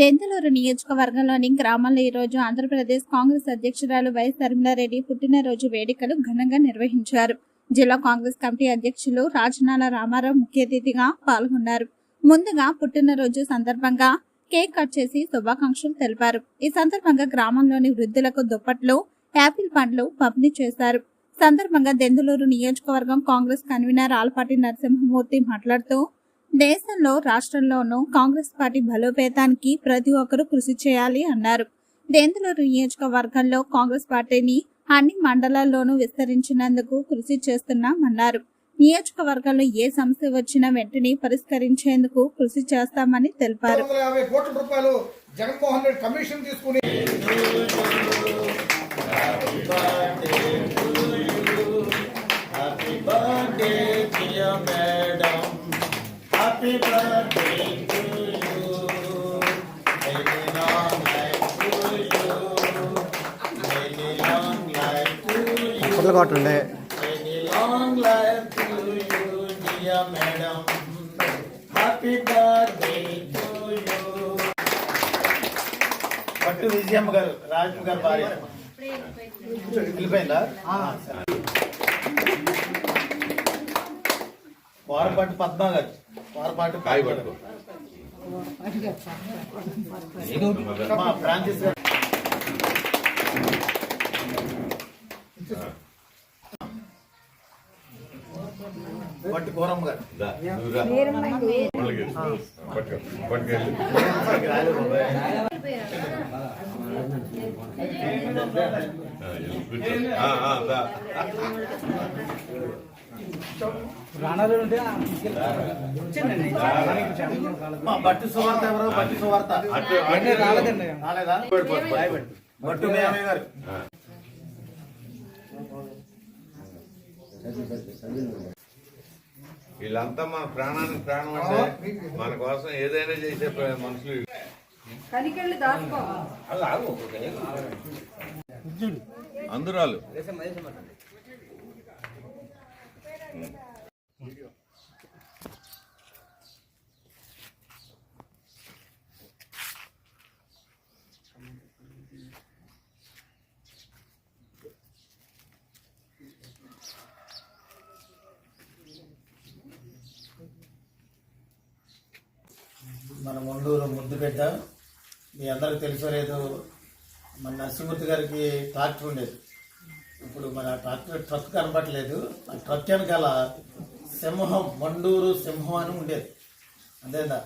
దెంతలూరు నియోజకవర్గంలోని గ్రామాల్లో ఈ రోజు ఆంధ్రప్రదేశ్ కాంగ్రెస్ అధ్యక్షురాలు వైఎస్ శర్మిలారెడ్డి పుట్టినరోజు వేడుకలు ఘనంగా నిర్వహించారు. జిల్లా కాంగ్రెస్ కమిటీ అధ్యక్షులు రాజనాల రామారావు ముఖ్య అతిథిగా పాల్గొన్నారు. ముందుగా పుట్టినరోజు సందర్భంగా కేక్ కట్ చేసి శుభాకాంక్షలు తెలిపారు. ఈ సందర్భంగా గ్రామంలోని వృద్ధులకు దుప్పట్లు యాపిల్ పండ్లు పంపిణీ చేశారు. సందర్భంగా దెందులూరు నియోజకవర్గం కాంగ్రెస్ కన్వీనర్ ఆలపాటి నరసింహమూర్తి మాట్లాడుతూ దేశంలో రాష్ట్రంలోనూ కాంగ్రెస్ పార్టీ బలోపేతానికి ప్రతి ఒక్కరూ కృషి చేయాలి అన్నారు. దెందులూరు నియోజకవర్గంలో కాంగ్రెస్ పార్టీని అన్ని మండలాల్లోనూ విస్తరించినందుకు కృషి చేస్తున్నామన్నారు. నియోజకవర్గంలో ఏ సమస్య వచ్చినా వెంటనే పరిష్కరించేందుకు కృషి చేస్తామని తెలిపారు. జగన్మోహన్ రెడ్డి కమిషన్ తీసుకుని పొట్ల కొట్టండి. పట్టు విజయమ్మ గారు రాజమ్మ గారు భార్య. వెళ్ళిపోయిందా? వారపాటి పద్మా గారు. వారపాటి ఫ్రాన్సిస్ గారు. మా ఫ్రాన్సిస్ గారు బట్టు సువార్త ఎవరు బట్టు సువార్త. రాలేదా? బట్టు మేమే గారు. వీళ్ళంతా మన ప్రాణానికి ప్రాణం అంటే మన కోసం ఏదైనా చేసే మనుషులు అందురాలు. మన ముండూరు ముద్దు మీ అందరికి తెలుసో లేదు మన నరసింహూర్తి గారికి ట్రాక్టర్ ఉండేది. ఇప్పుడు మన ట్రాక్టర్ ట్రక్ కనపట్లేదు ఆ ట్రక్ వెనకాల సింహం మండూరు సింహం అని ఉండేది. అంతేనా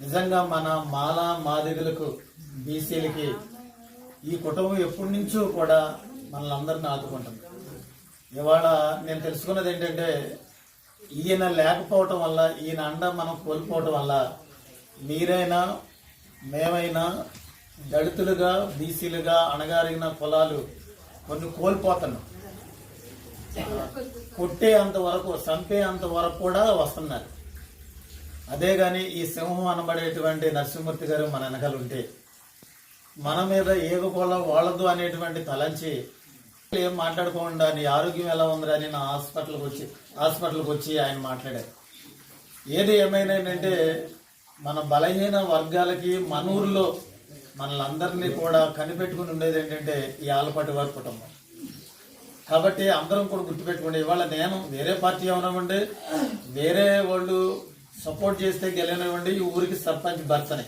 నిజంగా మన మాల మాదిగులకు బీసీలకి ఈ కుటుంబం ఎప్పటి నుంచో కూడా మనల్ని అందరిని ఆదుకుంటుంది. ఇవాళ నేను తెలుసుకున్నది ఏంటంటే ఈయన లేకపోవటం వల్ల ఈయన అండ మనం కోల్పోవటం వల్ల మీరైనా మేమైనా దళితులుగా బీసీలుగా అణగారిన కులాలు కొన్ని కోల్పోతున్నాం. కొట్టే అంత వరకు చంపే అంత వరకు కూడా వస్తున్నారు. అదే కానీ ఈ సింహం అనబడేటువంటి నరసింహమూర్తి గారు మన వెనకాల ఉంటే మన మీద ఏగ వాళ్ళదు అనేటువంటి తలంచి ఏం మాట్లాడుకోకుండా నీ ఆరోగ్యం ఎలా ఉందిరా అని నా హాస్పిటల్కి వచ్చి హాస్పిటల్కి వచ్చి ఆయన మాట్లాడారు. ఏది ఏమైనా ఏంటంటే మన బలహీన వర్గాలకి మన ఊర్లో మనలందరినీ కూడా కనిపెట్టుకుని ఉండేది ఏంటంటే ఈ ఆలపాటి వారి కుటుంబం. కాబట్టి అందరం కూడా గుర్తుపెట్టుకోండి ఇవాళ నేను వేరే పార్టీ అవనివ్వండి వేరే వాళ్ళు సపోర్ట్ చేస్తే గెలవనివ్వండి ఈ ఊరికి సర్పంచ్ భర్తనే.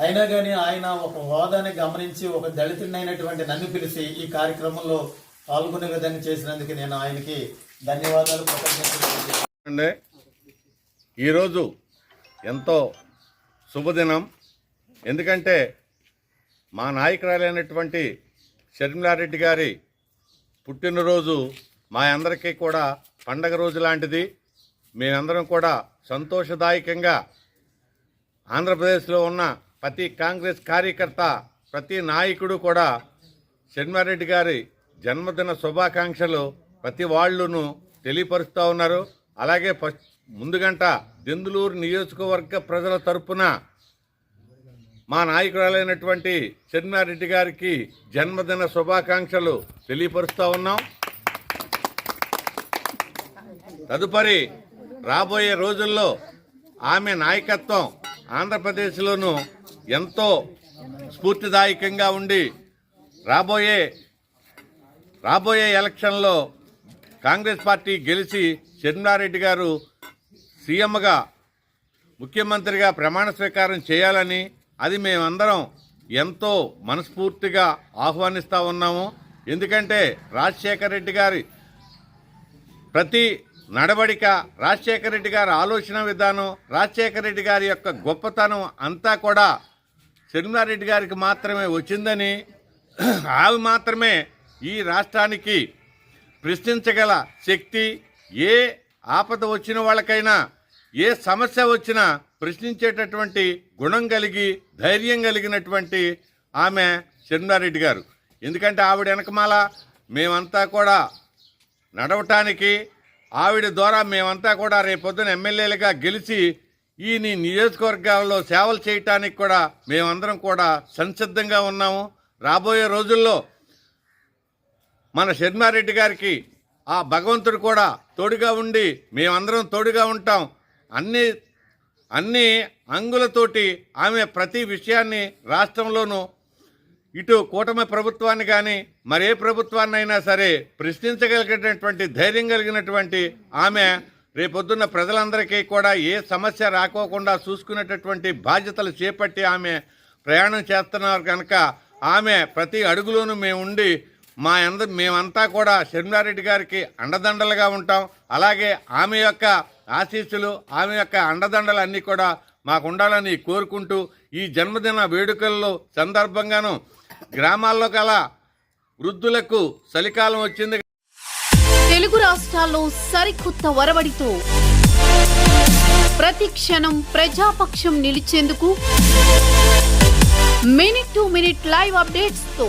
అయినా కానీ ఆయన ఒక హోదాని గమనించి ఒక దళితుడినైనటువంటి నన్ను పిలిచి ఈ కార్యక్రమంలో పాల్గొనే విధంగా చేసినందుకు నేను ఆయనకి ధన్యవాదాలు కృతజ్ఞతలు ఈరోజు ఎంతో శుభదినం. ఎందుకంటే మా నాయకురాలైనటువంటి షర్మిలారెడ్డి గారి పుట్టినరోజు మా అందరికీ కూడా పండగ రోజు లాంటిది. మేమందరం కూడా సంతోషదాయకంగా ఆంధ్రప్రదేశ్లో ఉన్న ప్రతి కాంగ్రెస్ కార్యకర్త ప్రతి నాయకుడు కూడా షణ్మారెడ్డి గారి జన్మదిన శుభాకాంక్షలు ప్రతి వాళ్ళును తెలియపరుస్తూ ఉన్నారు. అలాగే ఫస్ట్ ముందుగంట దెందులూరు నియోజకవర్గ ప్రజల తరపున మా నాయకురాలైనటువంటి చెన్మారెడ్డి గారికి జన్మదిన శుభాకాంక్షలు తెలియపరుస్తూ ఉన్నాం. తదుపరి రాబోయే రోజుల్లో ఆమె నాయకత్వం ఆంధ్రప్రదేశ్లోనూ ఎంతో స్ఫూర్తిదాయకంగా ఉండి రాబోయే రాబోయే ఎలక్షన్లో కాంగ్రెస్ పార్టీ గెలిచి షర్మిలారెడ్డి గారు సీఎంగా ముఖ్యమంత్రిగా ప్రమాణ స్వీకారం చేయాలని అది మేమందరం ఎంతో మనస్ఫూర్తిగా ఆహ్వానిస్తూ ఉన్నాము. ఎందుకంటే రాజశేఖర రెడ్డి గారి ప్రతి నడవడిక రాజశేఖర రెడ్డి గారి ఆలోచన విధానం రాజశేఖర రెడ్డి గారి యొక్క గొప్పతనం అంతా కూడా షర్మిలారెడ్డి గారికి మాత్రమే వచ్చిందని ఆమె మాత్రమే ఈ రాష్ట్రానికి ప్రశ్నించగల శక్తి ఏ ఆపద వచ్చిన వాళ్ళకైనా ఏ సమస్య వచ్చినా ప్రశ్నించేటటువంటి గుణం కలిగి ధైర్యం కలిగినటువంటి ఆమె షర్మిలారెడ్డి గారు. ఎందుకంటే ఆవిడ వెనకమాల మేమంతా కూడా నడవటానికి ఆవిడ ద్వారా మేమంతా కూడా రేపొద్దున ఎమ్మెల్యేలుగా గెలిచి ఈ నీ నియోజకవర్గాల్లో సేవలు చేయటానికి కూడా మేమందరం కూడా సంసిద్ధంగా ఉన్నాము. రాబోయే రోజుల్లో మన శర్మారెడ్డి గారికి ఆ భగవంతుడు కూడా తోడుగా ఉండి మేమందరం తోడుగా ఉంటాం. అన్ని అన్ని అంగులతోటి ఆమె ప్రతి విషయాన్ని రాష్ట్రంలోనూ ఇటు కూటమి ప్రభుత్వాన్ని కానీ మరే ప్రభుత్వాన్నైనా సరే ప్రశ్నించగలిగినటువంటి ధైర్యం కలిగినటువంటి ఆమె రేపొద్దున్న ప్రజలందరికీ కూడా ఏ సమస్య రాకోకుండా చూసుకునేటటువంటి బాధ్యతలు చేపట్టి ఆమె ప్రయాణం చేస్తున్నారు కనుక ఆమె ప్రతి అడుగులోనూ మేము ఉండి మా అంద మేమంతా కూడా శర్మారెడ్డి గారికి అండదండలుగా ఉంటాం. అలాగే ఆమె యొక్క ఆశీస్సులు ఆమె యొక్క అండదండలు అన్నీ కూడా మాకు ఉండాలని కోరుకుంటూ ఈ జన్మదిన వేడుకల్లో సందర్భంగాను గ్రామాల్లో గల వృద్ధులకు చలికాలం వచ్చింది. తెలుగు రాష్ట్రాల్లో సరికొత్త వరవడితో ప్రతి క్షణం ప్రజాపక్షం నిలిచేందుకు మినిట్ టు మినిట్ లైవ్ అప్డేట్స్తో